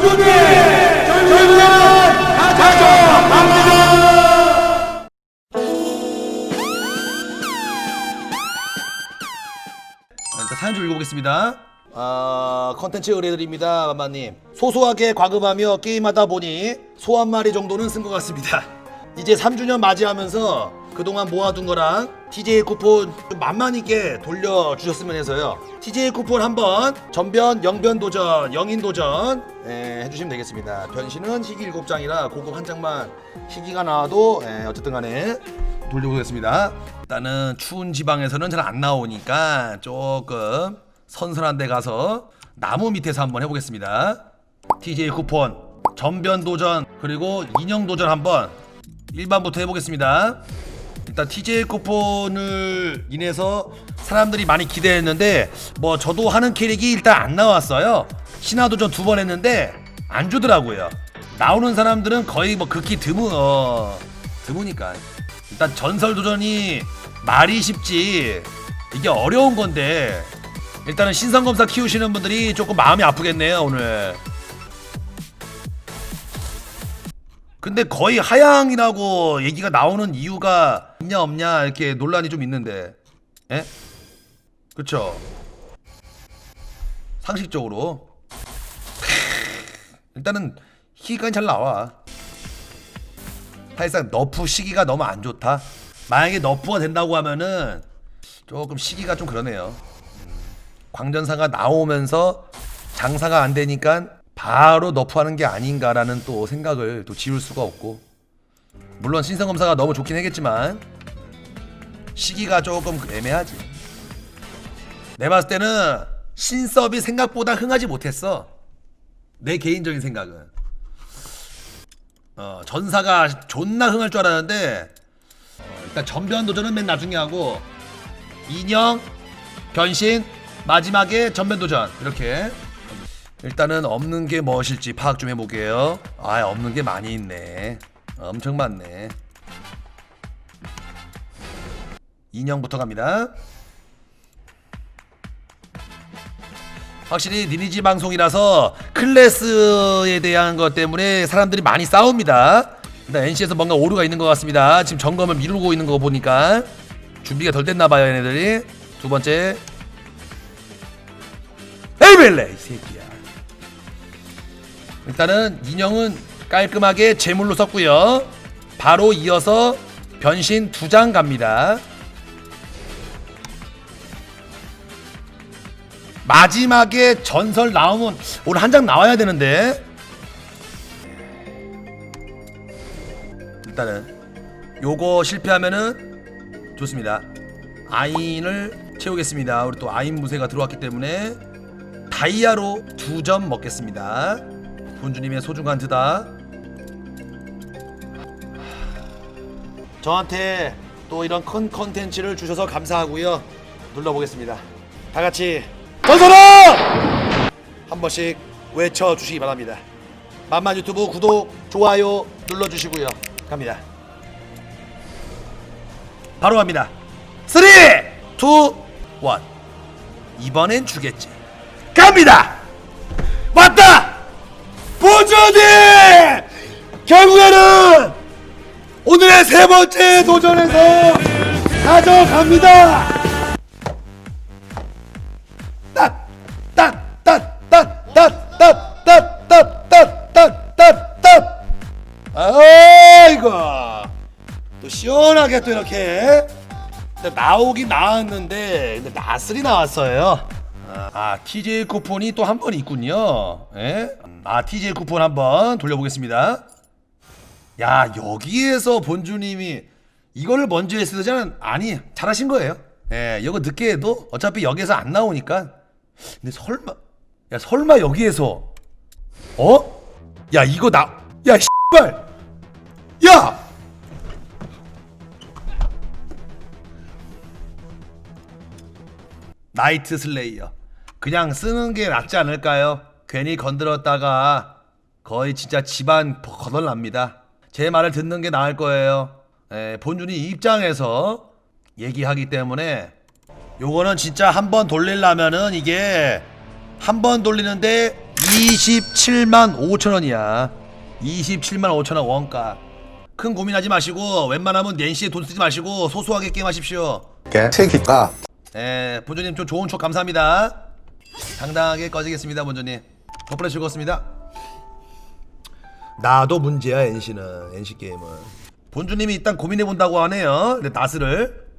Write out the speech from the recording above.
본주님 결국에는 가져갑니다. 일단 사연 좀 읽어보겠습니다. 아 컨텐츠 의뢰드립니다, 마마님. 소소하게 과금하며 게임하다 보니 소 한 마리 정도는 쓴 것 같습니다. 이제 3주년 맞이하면서 그동안 모아둔 거랑 TJ 쿠폰 좀 만만히게 돌려주셨으면 해서요. TJ 쿠폰 한번 전변, 영변 도전, 영인 도전 예, 해주시면 되겠습니다. 변신은 희귀 7장이라 고급 한 장만 희귀가 나와도 예, 어쨌든 간에 돌려보겠습니다. 일단은 추운 지방에서는 잘 안 나오니까 조금 선선한 데 가서 나무 밑에서 한번 해보겠습니다. TJ 쿠폰, 전변 도전, 그리고 인형 도전 한번 일반부터 해보겠습니다. 일단 TJ 쿠폰을 인해서 사람들이 많이 기대했는데 뭐 저도 하는 캐릭이 일단 안 나왔어요. 신화도전 두 번 했는데 안 주더라고요. 나오는 사람들은 거의 뭐 극히 드문 어 드무니까 일단 전설 도전이 말이 쉽지 이게 어려운 건데 일단은 신선 검사 키우시는 분들이 조금 마음이 아프겠네요 오늘. 근데 거의 하향이라고 얘기가 나오는 이유가 있냐 없냐 이렇게 논란이 좀 있는데, 예? 그쵸? 상식적으로 일단은 희가 잘 나와. 사실상 너프 시기가 너무 안 좋다. 만약에 너프가 된다고 하면은 조금 시기가 좀 그러네요. 음, 광전사가 나오면서 장사가 안 되니까 바로 너프하는 게 아닌가라는 또 생각을 또 지울 수가 없고 물론 신성 검사가 너무 좋긴 하겠지만 시기가 조금 애매하지. 내 봤을 때는 신섭이 생각보다 흥하지 못했어. 내 개인적인 생각은. 어, 전사가 존나 흥할 줄 알았는데 어, 일단 전변 도전은 맨 나중에 하고 인형 변신 마지막에 전변 도전 이렇게 일단은 없는 게 무엇일지 파악 좀 해보게요. 아 없는 게 많이 있네. 엄청 많네. 인형부터 갑니다. 확실히 리니지 방송이라서 클래스에 대한 것 때문에 사람들이 많이 싸웁니다. 일단 NC에서 뭔가 오류가 있는 것 같습니다. 지금 점검을 미루고 있는 거 보니까 준비가 덜 됐나 봐요, 얘네들이. 두 번째. 에이벨레 이 새끼야. 일단은 인형은 깔끔하게 제물로 썼고요. 바로 이어서 변신 두 장 갑니다. 마지막에 전설 나오면 오늘 한 장 나와야 되는데 일단은 요거 실패하면은 좋습니다 아인을 채우겠습니다 우리 또 아인 무쇠가 들어왔기 때문에 다이아로 두 점 먹겠습니다 본주님의 소중한 드다 저한테 또 이런 큰 컨텐츠를 주셔서 감사하고요 눌러보겠습니다 다 같이 전설아! 한 번씩 외쳐주시기 바랍니다. 만만 유튜브 구독, 좋아요 눌러주시고요. 갑니다. 바로 갑니다. 3, 2, 1. 이번엔 주겠지. 갑니다! 왔다! 보조님! 결국에는 오늘의 세 번째 도전에서 가져갑니다! 따따따따따따따따따따따따 아이고 또 시원하게 또 이렇게 나오긴 나왔는데 근데 나슬이 나왔어요 아, 아 TJ 쿠폰이 또 한 번 있군요. 예? 아 TJ 쿠폰 한 번 돌려보겠습니다. 야 여기에서 본주님이 이거를 먼저 했으면 아니 잘하신 거예요. 예 이거 늦게 해도 어차피 여기에서 안 나오니까. 근데 설마 야 설마 여기에서 어? 야 이거 나 야 씨발! 야! 나이트 슬레이어 그냥 쓰는 게 낫지 않을까요? 괜히 건드렸다가 거의 진짜 집안 거덜납니다. 제 말을 듣는 게 나을 거예요. 예, 본준이 입장에서 얘기하기 때문에 요거는 진짜 한 번 돌리려면은 이게 한 번 돌리는데 27만 5천 원이야 27만 5천 원 원가 큰 고민하지 마시고 웬만하면 낸시에 돈 쓰지 마시고 소소하게 게임하십시오 개새끼가 예, 본주님 좀 좋은 촉 감사합니다. 당당하게 꺼지겠습니다, 본주님. 덕분에 즐거웠습니다. 나도 문제야, NC는. NC 게임은. 본주님이 일단 고민해 본다고 하네요. 나스를